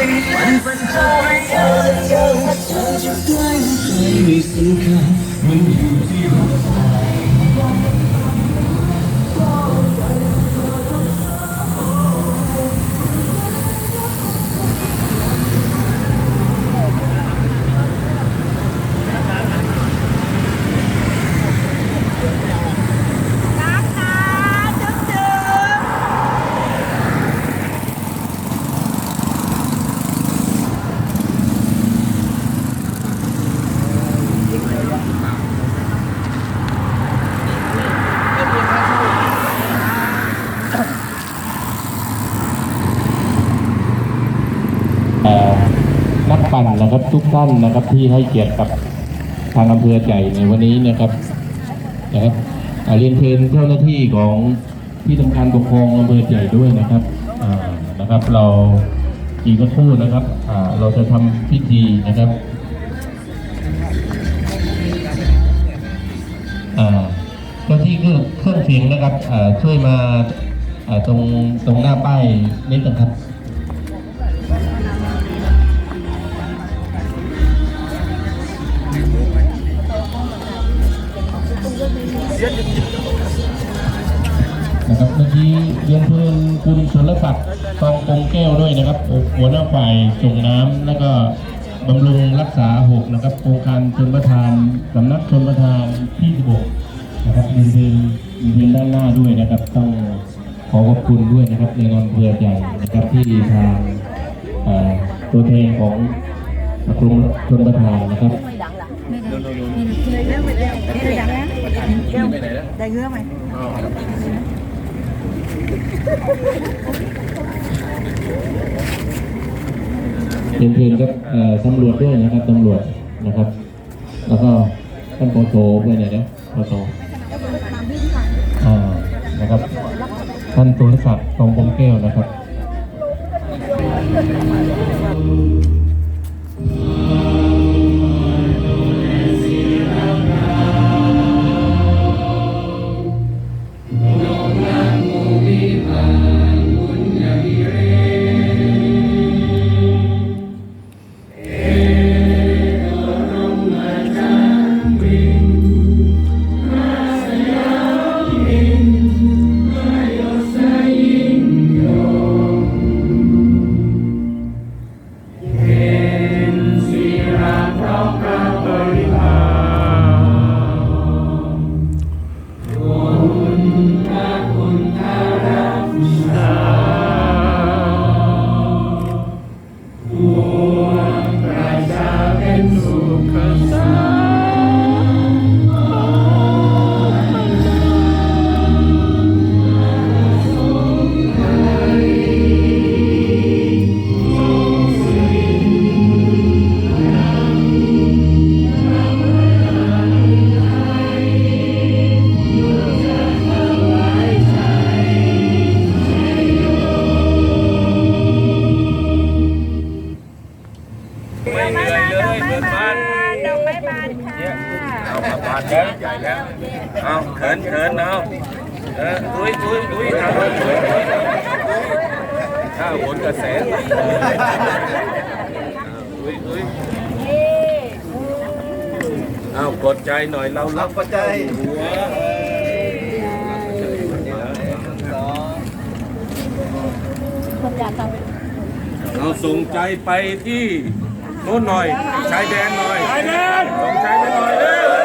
มันเป็นเธอให้เธอเจอเธอจะใกล้ใจไม่สำคัญ ปั่นนะครับทุกท่านนะครับที่ให้เกียรติกับทางอำเภอใจในวันนี้นะครับนะครับเรียนเชิญเจ้าหน้าที่ของที่ทำการปกครองอำเภอใจด้วยนะครับนะครับ เราอีกสักครู่นะครับเราจะทำพิธีนะครับเจ้าที่เครื่องเสียงนะครับช่วยมาอ่าตรงตรงหน้าป้ายนิดนะครับ นะครับเมื่อกี้เรียนเพื่อนคุณชนลศักดิ์ทองกงแก้วด้วยนะครับหัวหน้าฝ่ายส่งน้ำแล้วก็บำรุงรักษาหกนะครับโครงการชนประทานสำนักชนประทานที่16นะครับเรียนเพื่อนเรียนด้านหน้าด้วยนะครับต้องขอขอบคุณด้วยนะครับในนามอำเภอใหญ่นะครับที่ทางตัวแทนของกรมชนประทานนะครับ นี่ดังนะได้เงื้อไหมเรียนเชิญครับตำรวจด้วยนะครับตำรวจนะครับ แล้วก็ท่านโปโตด้วยหน่ยนะโปโตอ่านะครับท่านตุลศักดิ์ทองกลมแก้วนะครับ เอามาบานแล้วใหญ่แล้วเอาเขินเขินเอาเออดุยดุยดุยเอาดุยดุยดุยข้าวผลกระแสดุยดุยเอากดใจหน่อยเรารับกดใจหัวเอาส่งใจไปที่โน่นหน่อยชายแดนหน่อยชายแดนส่งชายแด